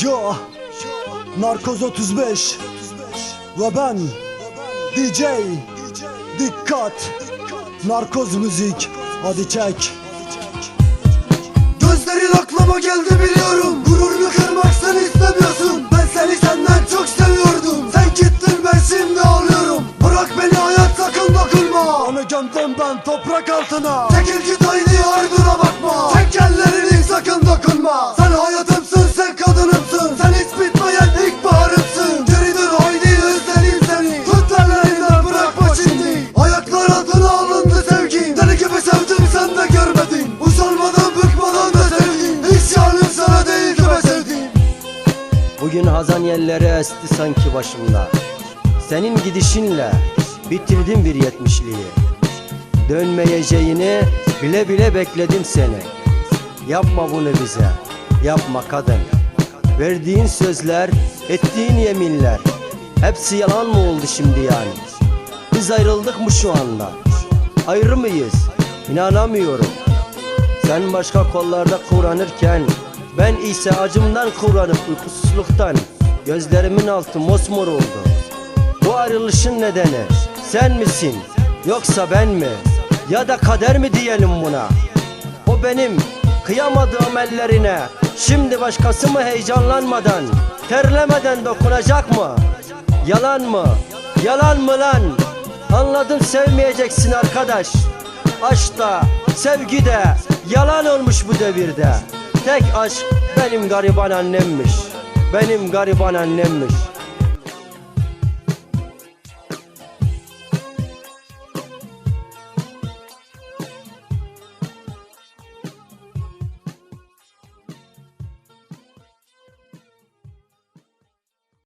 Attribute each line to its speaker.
Speaker 1: Yo Narkoz 35 Ve ben DJ Dikkat Narkoz müzik Hadi çek
Speaker 2: Gözlerin aklıma geldi biliyorum Gururunu kırmak sen istemiyorsun Ben seni senden çok seviyordum Sen gittin ben şimdi ağlıyorum Bırak beni hayat sakın dokunma
Speaker 1: Onu ben toprak altına
Speaker 2: Çekil git aynı ardına bakma Çek
Speaker 3: Bugün hazan yerleri esti sanki başımda Senin gidişinle bitirdim bir yetmişliği Dönmeyeceğini bile bile bekledim seni Yapma bunu bize, yapma kadın Verdiğin sözler, ettiğin yeminler Hepsi yalan mı oldu şimdi yani? Biz ayrıldık mı şu anda? Ayrı mıyız? İnanamıyorum sen başka kollarda kıvranırken Ben ise acımdan kıvranıp uykusuzluktan Gözlerimin altı mosmor oldu Bu ayrılışın nedeni sen misin yoksa ben mi? Ya da kader mi diyelim buna? O benim kıyamadığım ellerine Şimdi başkası mı heyecanlanmadan Terlemeden dokunacak mı? Yalan mı? Yalan mı lan? Anladım sevmeyeceksin arkadaş Aşk da sevgi de yalan olmuş bu devirde Tek aşk benim gariban annemmiş. Benim gariban annemmiş